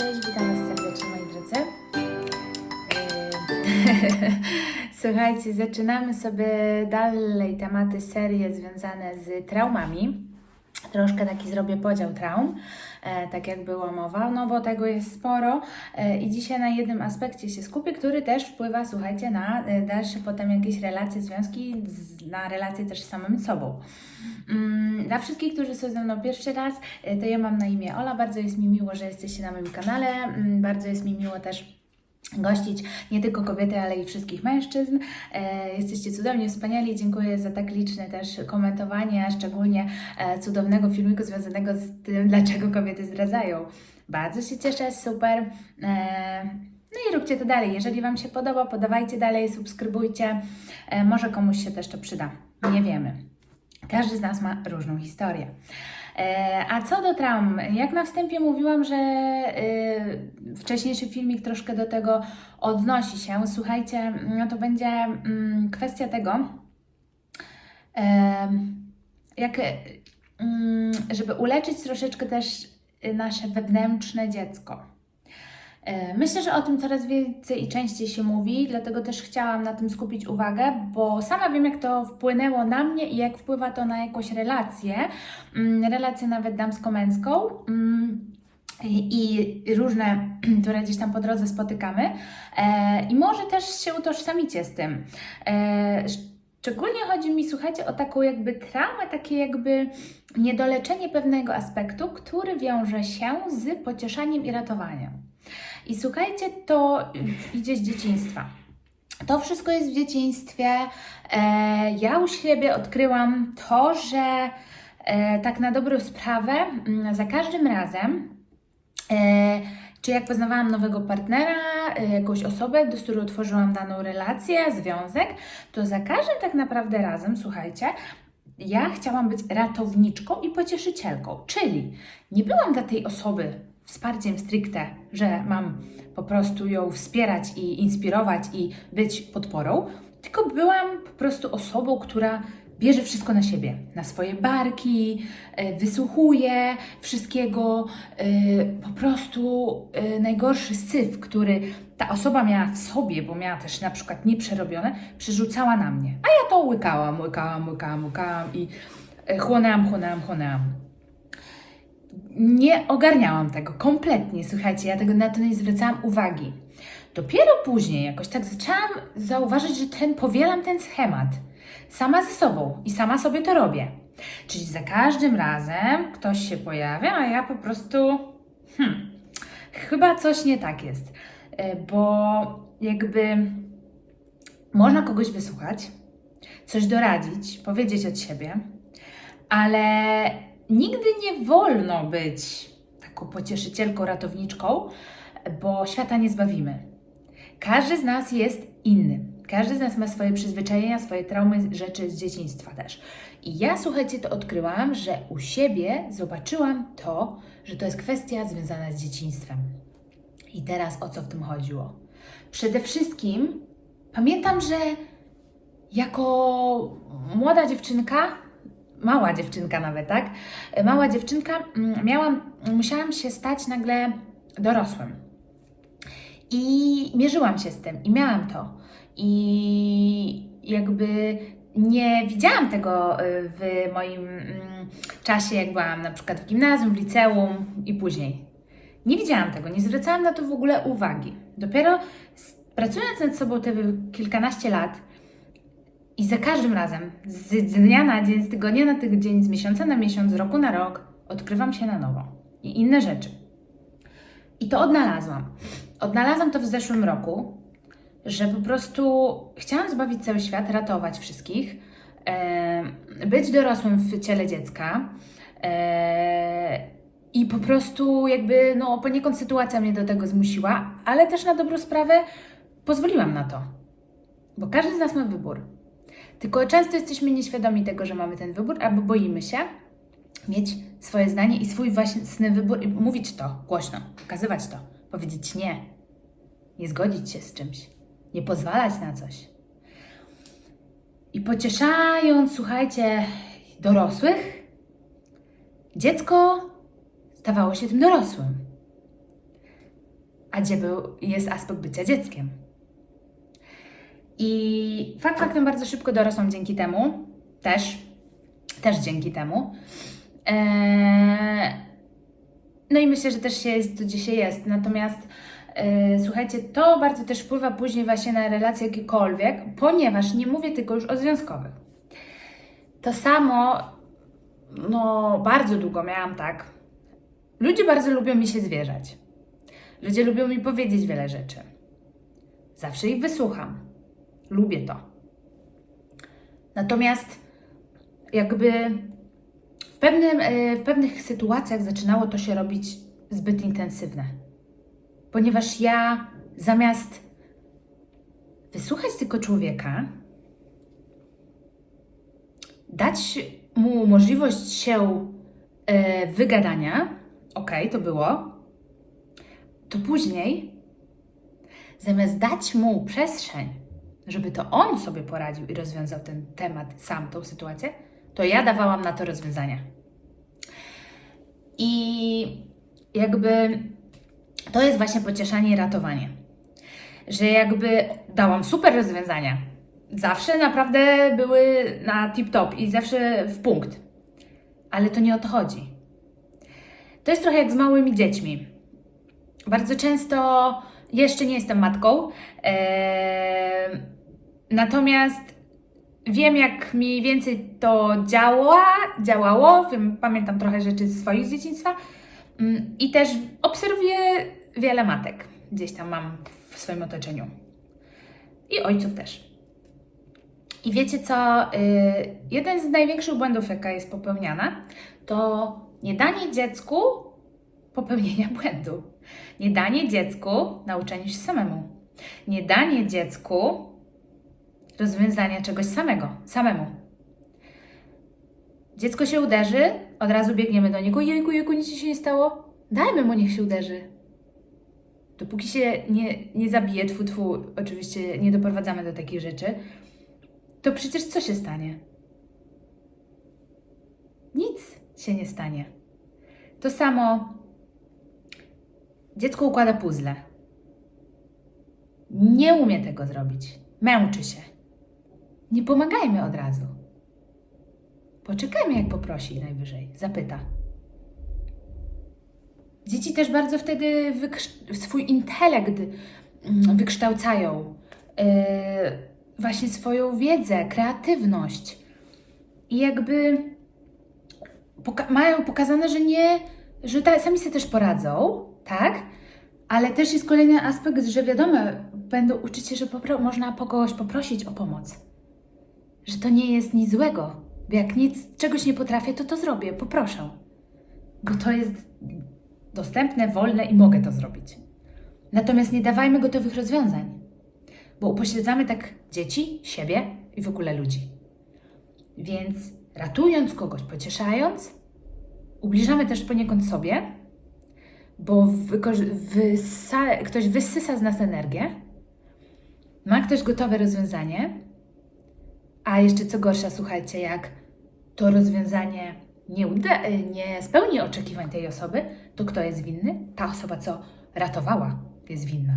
Cześć, witam Was serdecznie moi drodzy. Yy, Słuchajcie, zaczynamy sobie dalej tematy, serie związane z traumami. Troszkę taki zrobię podział traum, e, tak jak była mowa, no bo tego jest sporo. E, i dzisiaj na jednym aspekcie się skupię, który też wpływa, słuchajcie, na e, dalsze potem jakieś relacje, związki, na relacje też z samym sobą. Mm, Dla wszystkich, którzy są ze mną pierwszy raz, to ja mam na imię Ola, bardzo jest mi miło, że jesteście na moim kanale, Mm, bardzo jest mi miło też gościć nie tylko kobiety, ale i wszystkich mężczyzn. E, jesteście cudownie, wspaniali. Dziękuję za tak liczne też komentowanie, szczególnie e, cudownego filmiku związanego z tym, dlaczego kobiety zdradzają. Bardzo się cieszę, super. E, no i róbcie to dalej. Jeżeli Wam się podoba, podawajcie dalej, subskrybujcie. Może komuś się też to przyda. Nie wiemy. Każdy z nas ma różną historię. E, A co do traum, jak na wstępie mówiłam, że y, wcześniejszy filmik troszkę do tego odnosi się, słuchajcie, no to będzie mm, kwestia tego, em, jak, mm, żeby uleczyć troszeczkę też nasze wewnętrzne dziecko. E, Myślę, że o tym coraz więcej i częściej się mówi, dlatego też chciałam na tym skupić uwagę, bo sama wiem, jak to wpłynęło na mnie i jak wpływa to na jakąś relację, mm, relację nawet damsko-męską. mm, I różne, które gdzieś tam po drodze spotykamy, e, i może też się utożsamicie z tym. E, Szczególnie chodzi mi, słuchajcie, o taką jakby traumę, takie jakby niedoleczenie pewnego aspektu, który wiąże się z pocieszaniem i ratowaniem. I słuchajcie, to idzie z dzieciństwa. To wszystko jest w dzieciństwie. E, ja u siebie odkryłam to, że e, tak na dobrą sprawę, mm, za każdym razem, e, czy jak poznawałam nowego partnera, jakąś osobę, z którą tworzyłam daną relację, związek, to za każdym tak naprawdę razem, słuchajcie, ja chciałam być ratowniczką i pocieszycielką, czyli nie byłam dla tej osoby wsparciem stricte, że mam po prostu ją wspierać i inspirować i być podporą, tylko byłam po prostu osobą, która bierze wszystko na siebie, na swoje barki, e, wysłuchuje wszystkiego, e, po prostu e, najgorszy syf, który ta osoba miała w sobie, bo miała też na przykład nieprzerobione, przerzucała na mnie. A ja to łykałam, łykałam, łykałam, łykałam i chłonęłam, chłonęłam, chłonęłam nie ogarniałam tego kompletnie, słuchajcie, ja tego na to nie zwracałam uwagi. Dopiero później jakoś tak zaczęłam zauważyć, że ten powielam ten schemat sama ze sobą i sama sobie to robię. Czyli za każdym razem ktoś się pojawia, a ja po prostu hmm, chyba coś nie tak jest, E, bo jakby można kogoś wysłuchać, coś doradzić, powiedzieć od siebie, ale nigdy nie wolno być taką pocieszycielką, ratowniczką, bo świata nie zbawimy. Każdy z nas jest inny. Każdy z nas ma swoje przyzwyczajenia, swoje traumy, rzeczy z dzieciństwa też. I ja, słuchajcie, to odkryłam, że u siebie zobaczyłam to, że to jest kwestia związana z dzieciństwem. I teraz o co w tym chodziło? Przede wszystkim pamiętam, że jako młoda dziewczynka, mała dziewczynka nawet, tak? Mała dziewczynka, mm, miałam, musiałam się stać nagle dorosłym. I mierzyłam się z tym i miałam to. I jakby nie widziałam tego y, w moim mm, czasie, jak byłam na przykład w gimnazjum, w liceum i później. Nie widziałam tego, nie zwracałam na to w ogóle uwagi. Dopiero pracując nad sobą te kilkanaście lat i za każdym razem, z dnia na dzień, z tygodnia na tydzień, z miesiąca na miesiąc, z roku na rok, odkrywam się na nowo i inne rzeczy. I to odnalazłam. Odnalazłam to w zeszłym roku, że po prostu chciałam zbawić cały świat, ratować wszystkich, e, być dorosłym w ciele dziecka. E, I po prostu jakby, no poniekąd sytuacja mnie do tego zmusiła, ale też na dobrą sprawę pozwoliłam na to. Bo każdy z nas ma wybór. Tylko często jesteśmy nieświadomi tego, że mamy ten wybór, albo boimy się mieć swoje zdanie i swój własny wybór i mówić to głośno, pokazywać to, powiedzieć nie, nie zgodzić się z czymś, nie pozwalać na coś. I pocieszając, słuchajcie, dorosłych, dziecko stawało się tym dorosłym. a gdzie był, jest aspekt bycia dzieckiem. I fakt faktem bardzo szybko dorosłam dzięki temu, też, też dzięki temu. Eee, no i myślę, że też się jest tu, gdzie się jest. Natomiast e, słuchajcie, to bardzo też wpływa później właśnie na relacje jakiekolwiek, ponieważ nie mówię tylko już o związkowych. To samo, no bardzo długo miałam tak. Ludzie bardzo lubią mi się zwierzać. Ludzie lubią mi powiedzieć wiele rzeczy. Zawsze ich wysłucham. Lubię to. Natomiast jakby w, pewnym, e, w pewnych sytuacjach zaczynało to się robić zbyt intensywne. Ponieważ ja zamiast wysłuchać tylko człowieka, dać mu możliwość się e, wygadania, okej, to było, to później zamiast dać mu przestrzeń, żeby to on sobie poradził i rozwiązał ten temat sam, tą sytuację, to ja dawałam na to rozwiązania. I jakby to jest właśnie pocieszanie i ratowanie. Że jakby dałam super rozwiązania. Zawsze naprawdę były na tip-top i zawsze w punkt. Ale to nie o to chodzi. To jest trochę jak z małymi dziećmi. Bardzo często jeszcze nie jestem matką, em, natomiast wiem, jak mniej więcej to działa, działało. Wiem, pamiętam trochę rzeczy z swoich dzieciństwa Mm, i też obserwuję wiele matek. Gdzieś tam mam w swoim otoczeniu. I ojców też. I wiecie co? Y, jeden z największych błędów, jaka jest popełniana, to nie danie dziecku popełnienia błędu. Nie danie dziecku nauczeniu się samemu. Nie danie dziecku rozwiązania czegoś samego, samemu. Dziecko się uderzy, od razu biegniemy do niego. Jejku, jejku, nic się nie stało. Dajmy mu, niech się uderzy. Dopóki się nie, nie zabije, tfu, tfu, oczywiście nie doprowadzamy do takich rzeczy, to przecież co się stanie? Nic się nie stanie. To samo dziecko układa puzzle. Nie umie tego zrobić. Męczy się. Nie pomagajmy od razu. Poczekajmy, jak poprosi najwyżej, zapyta. Dzieci też bardzo wtedy swój intelekt mm, wykształcają, yy, właśnie swoją wiedzę, kreatywność. I jakby poka- mają pokazane, że nie, że sami sobie też poradzą, tak? Ale też jest kolejny aspekt, że wiadomo, będą uczyć się, że popro- można po kogoś poprosić o pomoc. Że to nie jest nic złego. Jak nic, czegoś nie potrafię, to to zrobię, poproszę. Bo to jest dostępne, wolne i mogę to zrobić. Natomiast nie dawajmy gotowych rozwiązań, bo upośledzamy tak dzieci, siebie i w ogóle ludzi. Więc ratując kogoś, pocieszając, ubliżamy też poniekąd sobie, bo wysa- ktoś wysysa z nas energię, ma ktoś gotowe rozwiązanie, a jeszcze co gorsza, słuchajcie, jak to rozwiązanie nie, uda, nie spełni oczekiwań tej osoby, to kto jest winny? Ta osoba, co ratowała, jest winna.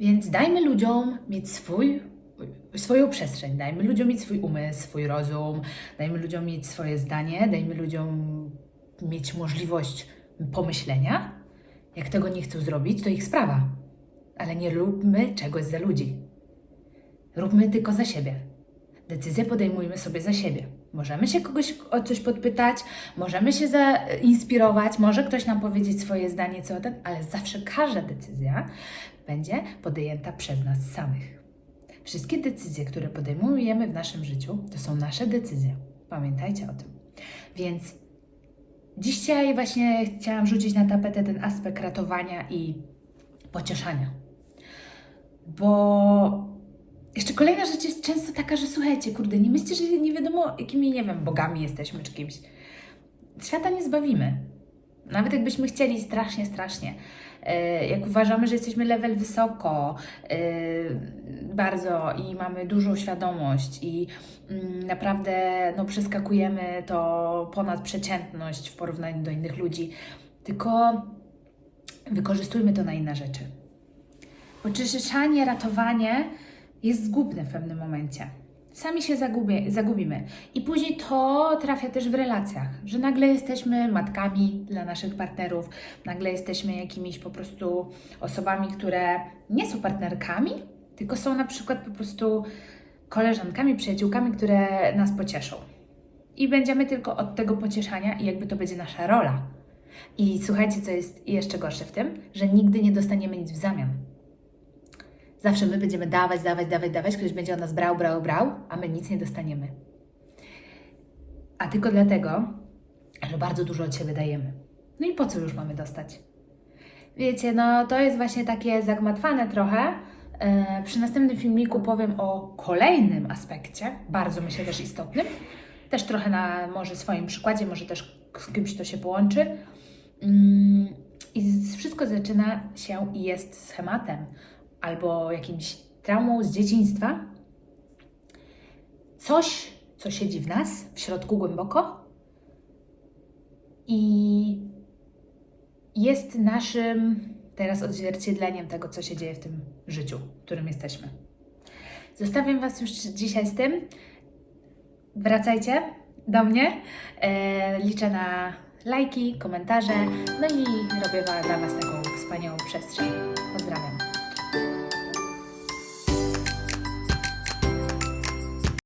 Więc dajmy ludziom mieć swój, swoją przestrzeń, dajmy ludziom mieć swój umysł, swój rozum, dajmy ludziom mieć swoje zdanie, dajmy ludziom mieć możliwość pomyślenia. Jak tego nie chcą zrobić, to ich sprawa. Ale nie róbmy czegoś za ludzi. Róbmy tylko za siebie. Decyzje podejmujmy sobie za siebie. Możemy się kogoś o coś podpytać, możemy się zainspirować, może ktoś nam powiedzieć swoje zdanie, co ten, ale zawsze każda decyzja będzie podjęta przez nas samych. Wszystkie decyzje, które podejmujemy w naszym życiu, to są nasze decyzje. Pamiętajcie o tym. Więc dzisiaj właśnie chciałam rzucić na tapetę ten aspekt ratowania i pocieszania. Bo jeszcze kolejna rzecz jest często taka, że słuchajcie, kurde, nie myślcie, że nie wiadomo, jakimi, nie wiem, bogami jesteśmy czy kimś. Świata nie zbawimy. Nawet jakbyśmy chcieli strasznie, strasznie. E, Jak uważamy, że jesteśmy level wysoko, e, bardzo i mamy dużą świadomość i mm, naprawdę no, przeskakujemy to ponad przeciętność w porównaniu do innych ludzi, tylko wykorzystujmy to na inne rzeczy. Pocieszanie, ratowanie jest zgubne w pewnym momencie. Sami się zagubię, zagubimy. I później to trafia też w relacjach, że nagle jesteśmy matkami dla naszych partnerów, nagle jesteśmy jakimiś po prostu osobami, które nie są partnerkami, tylko są na przykład po prostu koleżankami, przyjaciółkami, które nas pocieszą. I będziemy tylko od tego pocieszania i jakby to będzie nasza rola. I słuchajcie, co jest jeszcze gorsze w tym, że nigdy nie dostaniemy nic w zamian. Zawsze my będziemy dawać, dawać, dawać, dawać, ktoś będzie od nas brał, brał, brał, a my nic nie dostaniemy. A tylko dlatego, że bardzo dużo od siebie dajemy. No i po co już mamy dostać? Wiecie, no to jest właśnie takie zagmatwane trochę. E, przy następnym filmiku powiem o kolejnym aspekcie, bardzo myślę też istotnym. Też trochę na może swoim przykładzie, może też z kimś to się połączy. Mm, I wszystko zaczyna się i jest schematem albo jakimś traumą z dzieciństwa. Coś, co siedzi w nas, w środku głęboko i jest naszym teraz odzwierciedleniem tego, co się dzieje w tym życiu, w którym jesteśmy. Zostawiam Was już dzisiaj z tym. Wracajcie do mnie. E, liczę na lajki, komentarze, no i robię dla Was taką wspaniałą przestrzeń. Pozdrawiam.